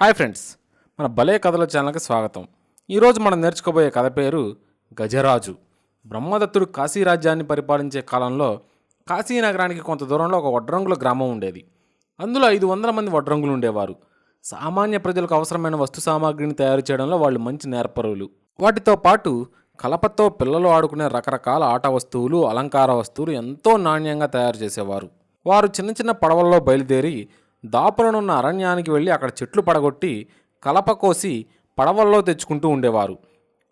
Hi friends మన భలే కథల ఛానల్కి స్వాగతం. ఈరోజు మనం నేర్చుకోబోయే కథ పేరు గజరాజు. బ్రహ్మదత్తుడు కాశీ రాజ్యాన్ని పరిపాలించే కాలంలో కాశీ నగరానికి కొంత దూరంలో ఒక వడ్రంగుల గ్రామం ఉండేది. అందులో ఐదు వందల మంది వడ్రంగులు ఉండేవారు. సామాన్య ప్రజలకు అవసరమైన వస్తు సామాగ్రిని తయారు చేయడంలో వాళ్ళు మంచి నేర్పరులు. వాటితో పాటు కలపతో పిల్లలు ఆడుకునే రకరకాల ఆట వస్తువులు అలంకార వస్తువులు ఎంతో నాణ్యంగా తయారు చేసేవారు. వారు చిన్న చిన్న పడవల్లో బయలుదేరి దాపులనున్న అరణ్యానికి వెళ్ళి అక్కడ చెట్లు పడగొట్టి కలప కోసి పడవల్లో తెచ్చుకుంటూ ఉండేవారు.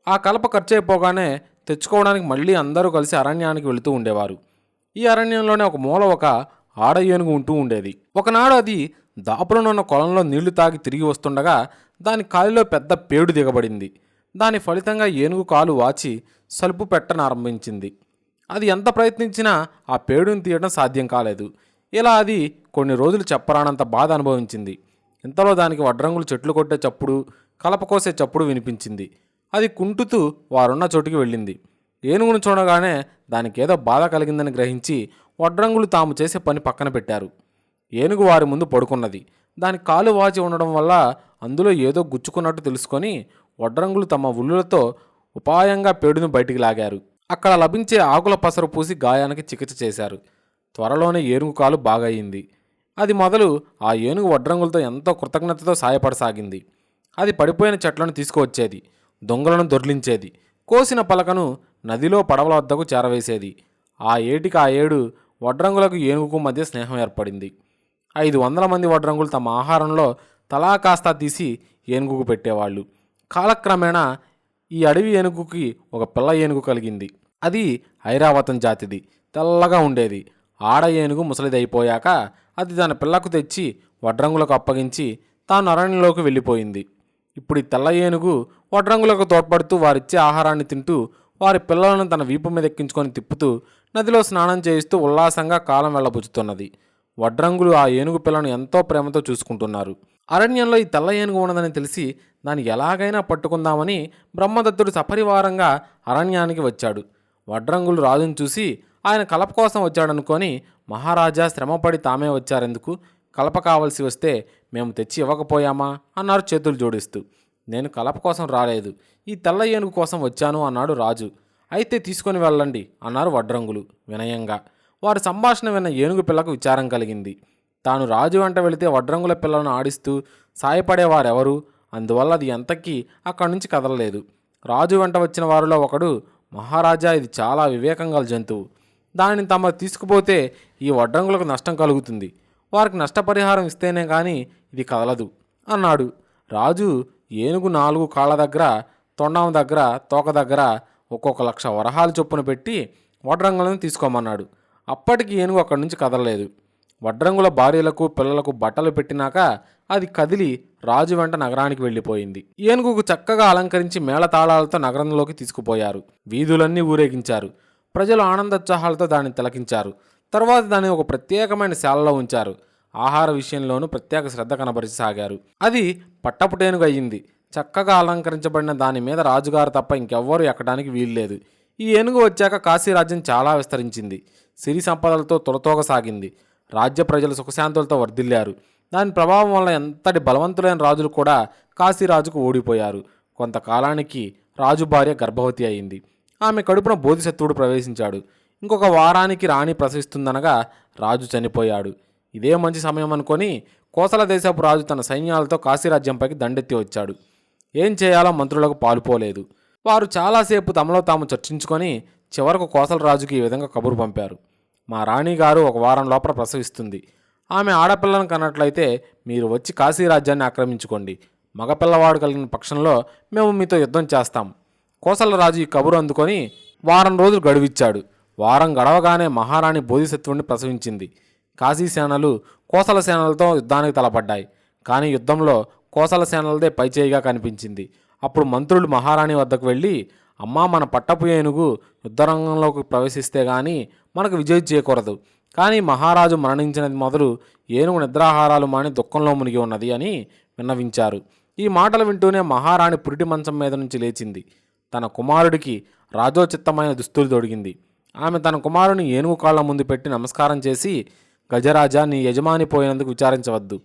ఆ కలప ఖర్చు అయిపోగానే తెచ్చుకోవడానికి మళ్ళీ అందరూ కలిసి అరణ్యానికి వెళుతూ ఉండేవారు. ఈ అరణ్యంలోనే ఒక మూల ఒక ఆడ ఏనుగు ఉంటూ ఉండేది. ఒకనాడు అది దాపులనున్న కొలంలో నీళ్ళు తాగి తిరిగి వస్తుండగా దాని కాలిలో పెద్ద పేడు దిగబడింది. దాని ఫలితంగా ఏనుగు కాలు వాచి సలుపు పెట్టనారంభించింది. అది ఎంత ప్రయత్నించినా ఆ పేడును తీయడం సాధ్యం కాలేదు. ఇలా అది కొన్ని రోజులు చెప్పరానంత బాధ అనుభవించింది. ఇంతలో దానికి వడ్రంగులు చెట్లు కొట్టే చప్పుడు కలప కోసే చప్పుడు వినిపించింది. అది కుంటుతూ వారున్న చోటుకి వెళ్ళింది. ఏనుగును చూడగానే దానికి ఏదో బాధ కలిగిందని గ్రహించి వడ్రంగులు తాము చేసే పని పక్కన పెట్టారు. ఏనుగు వారి ముందు పడుకున్నది. దాని కాలు వాచి ఉండడం వల్ల అందులో ఏదో గుచ్చుకున్నట్టు తెలుసుకొని వడ్రంగులు తమ ఉల్లులతో ఉపాయంగా పేడును బయటికి లాగారు. అక్కడ లభించే ఆకుల పసరు పూసి గాయానికి చికిత్స చేశారు. త్వరలోనే ఏనుగు కాలు బాగయింది అది మొదలు ఆ ఏనుగు వడ్రంగులతో ఎంతో కృతజ్ఞతతో సాయపడసాగింది. అది పడిపోయిన చెట్లను తీసుకువచ్చేది దొంగలను దొర్లించేది కోసిన పలకను నదిలో పడవల వద్దకు చేరవేసేది. ఆ ఏటికి ఆ ఏడు వడ్రంగులకు ఏనుగుకు మధ్య స్నేహం ఏర్పడింది. ఐదు వందల మంది వడ్రంగులు తమ ఆహారంలో తలా కాస్తా తీసి ఏనుగుకు పెట్టేవాళ్ళు. కాలక్రమేణా ఈ అడవి ఏనుగుకి ఒక పిల్ల ఏనుగు కలిగింది. అది ఐరావతం జాతిది. తెల్లగా ఉండేది. ఆడ ఏనుగు ముసలిదైపోయాక అది తన పిల్లకు తెచ్చి వడ్రంగులకు అప్పగించి తాను అరణ్యంలోకి వెళ్ళిపోయింది. ఇప్పుడు ఈ తెల్ల ఏనుగు వడ్రంగులకు తోడ్పడుతూ వారిచ్చే ఆహారాన్ని తింటూ వారి పిల్లలను తన వీపు మీద ఎక్కించుకొని తిప్పుతూ నదిలో స్నానం చేయిస్తూ ఉల్లాసంగా కాలం వెళ్ళబుచ్చుతున్నది వడ్రంగులు ఆ ఏనుగు పిల్లను ఎంతో ప్రేమతో చూసుకుంటున్నారు. అరణ్యంలో ఈ తెల్ల ఏనుగు ఉన్నదని తెలిసి దాన్ని ఎలాగైనా పట్టుకుందామని బ్రహ్మదత్తుడు సపరివారంగా అరణ్యానికి వచ్చాడు. వడ్రంగులు రాజును చూసి ఆయన కలప కోసం వచ్చాడనుకొని మహారాజా శ్రమపడి తామే వచ్చారెందుకు? కలప కావలసి వస్తే మేము తెచ్చి ఇవ్వకపోయామా? అన్నారు చేతులు జోడిస్తూ. నేను కలప కోసం రాలేదు. ఈ తెల్ల ఏనుగు కోసం వచ్చాను అన్నాడు రాజు. అయితే తీసుకొని వెళ్ళండి అన్నారు వడ్రంగులు వినయంగా. వారి సంభాషణ విన్న ఏనుగు పిల్లకు విచారం కలిగింది. తాను రాజు వెంట వెళితే వడ్రంగుల పిల్లలను ఆడిస్తూ సాయపడేవారెవరు? అందువల్ల అది ఎంతకీ అక్కడి నుంచి కదలలేదు. రాజు వెంట వచ్చిన వారిలో ఒకడు మహారాజా ఇది చాలా వివేకం గల జంతువు. దానిని తమ తీసుకుపోతే ఈ వడ్రంగులకు నష్టం కలుగుతుంది. వారికి నష్టపరిహారం ఇస్తేనే కానీ ఇది కదలదు అన్నాడు. రాజు ఏనుగు నాలుగు కాళ్ళ దగ్గర తొండం దగ్గర తోక దగ్గర ఒక్కొక్క లక్ష వరహాలు చొప్పున పెట్టి వడ్రంగులను తీసుకోమన్నాడు. అప్పటికి ఏనుగు అక్కడి నుంచి కదలలేదు. వడ్రంగుల భార్యలకు పిల్లలకు బట్టలు పెట్టినాక అది కదిలి రాజు వెంట నగరానికి వెళ్ళిపోయింది. ఏనుగుకు చక్కగా అలంకరించి మేళతాళాలతో నగరంలోకి తీసుకుపోయారు. వీధులన్నీ ఊరేగించారు. ప్రజలు ఆనందోత్సాహాలతో దాన్ని తిలకించారు. తర్వాత దాన్ని ఒక ప్రత్యేకమైన శాలలో ఉంచారు. ఆహార విషయంలోనూ ప్రత్యేక శ్రద్ధ కనబరిచసాగారు. అది పట్టపుటేనుగు అయ్యింది చక్కగా అలంకరించబడిన దాని మీద రాజుగారు తప్ప ఇంకెవ్వరూ ఎక్కడానికి వీల్లేదు. ఈ ఏనుగు వచ్చాక కాశీరాజ్యం చాలా విస్తరించింది. సిరి సంపదలతో తొలతోగసాగింది. రాజ్య ప్రజలు సుఖశాంతులతో వర్ధిల్లారు. దాని ప్రభావం వల్ల ఎంతటి బలవంతులైన రాజులు కూడా కాశీరాజుకు ఓడిపోయారు. కొంతకాలానికి రాజు భార్య గర్భవతి అయింది. ఆమె కడుపున బోధిసత్వుడు ప్రవేశించాడు. ఇంకొక వారానికి రాణి ప్రసవిస్తుందనగా రాజు చనిపోయాడు. ఇదే మంచి సమయం అనుకొని కోసల దేశపు రాజు తన సైన్యాలతో కాశీరాజ్యంపైకి దండెత్తి వచ్చాడు. ఏం చేయాలో మంత్రులకు పాలుపోలేదు. వారు చాలాసేపు తమలో తాము చర్చించుకొని చివరకు కోసల రాజుకి ఈ విధంగా కబురు పంపారు. మా రాణిగారు ఒక వారం లోపల ప్రసవిస్తుంది. ఆమె ఆడపిల్లను కన్నట్లయితే మీరు వచ్చి కాశీ రాజ్యాన్ని ఆక్రమించుకోండి. మగపిల్లవాడు కలిగిన పక్షంలో మేము మీతో యుద్ధం చేస్తాం. కోసలరాజు ఈ కబురు అందుకొని వారం రోజులు గడువిచ్చాడు. వారం గడవగానే మహారాణి బోధిసత్వుడిని ప్రసవించింది. కాశీ సేనలు కోసల సేనలతో యుద్ధానికి తలపడ్డాయి. కానీ యుద్ధంలో కోసల సేనలదే పైచేయిగా కనిపించింది. అప్పుడు మంత్రులు మహారాణి వద్దకు వెళ్ళి అమ్మా మన పట్టపు ఏనుగు యుద్ధరంగంలోకి ప్రవేశిస్తే కానీ మనకు విజయం చేయకూడదు కానీ మహారాజు మరణించినది మొదలు ఏనుగు నిద్రాహారాలు మాని దుఃఖంలో మునిగి ఉన్నది అని విన్నవించారు. ఈ మాటలు వింటూనే మహారాణి పురిటి మంచం మీద నుంచి లేచింది. తన కుమారుడికి రాజోచిత్తమైన దుస్తులు తొడిగింది. ఆమె తన కుమారుని ఏనుగు కాళ్ళ ముందు పెట్టి నమస్కారం చేసి గజరాజా నీ యజమాని పోయినందుకు విచారించవద్దు.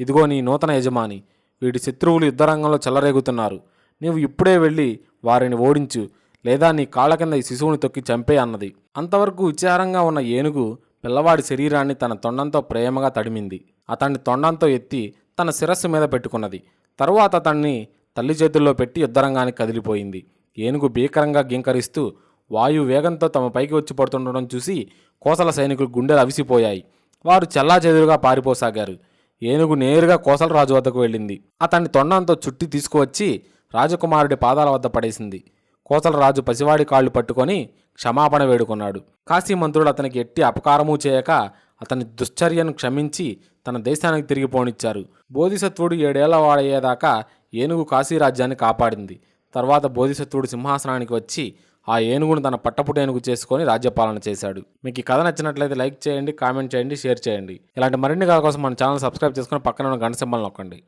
ఇదిగో నీ నూతన యజమాని. వీడి శత్రువులు యుద్ధరంగంలో చెలరేగుతున్నారు. నీవు ఇప్పుడే వెళ్ళి వారిని ఓడించు లేదా నీ కాళ్ళ కింద ఈ శిశువుని తొక్కి చంపే అన్నది. అంతవరకు విచారంగా ఉన్న ఏనుగు పిల్లవాడి శరీరాన్ని తన తొండంతో ప్రేమగా తడిమింది. అతన్ని తొండంతో ఎత్తి తన శిరస్సు మీద పెట్టుకున్నది. తరువాత అతన్ని తల్లి చేతుల్లో పెట్టి యుద్ధరంగానికి కదిలిపోయింది. ఏనుగు భీకరంగా గింకరిస్తూ వాయు వేగంతో తమ పైకి వచ్చి పడుతుండడం చూసి కోసల సైనికులు గుండెలు అవిసిపోయాయి. వారు చెల్లాచెదురుగా పారిపోసాగారు. ఏనుగు నేరుగా కోసలరాజు వద్దకు వెళ్ళింది. అతన్ని తొండంతో చుట్టి తీసుకువచ్చి రాజకుమారుడి పాదాల వద్ద పడేసింది. కోసలరాజు పసివాడి కాళ్ళు పట్టుకొని క్షమాపణ వేడుకున్నాడు. కాశీమంత్రుడు అతనికి ఎట్టి అపకారము చేయక అతని దుశ్చర్యను క్షమించి తన దేశానికి తిరిగి పోనిచ్చారు. బోధిసత్వుడు ఏడేళ్ళ వాడయ్యేదాకా ఏనుగు కాశీరాజ్యాన్ని కాపాడింది. తర్వాత బోధిసత్వుడు సింహాసనానికి వచ్చి ఆ ఏనుగును తన పట్టపుటేనుగు చేసుకొని రాజ్యపాలన చేశాడు. మీకు ఈ కథ నచ్చినట్లయితే లైక్ చేయండి కామెంట్ చేయండి షేర్ చేయండి. ఇలాంటి మరిన్ని కథ కోసం మన ఛానల్ సబ్స్క్రైబ్ చేసుకొని పక్కన ఉన్న గంట సింబల్ నొక్కండి.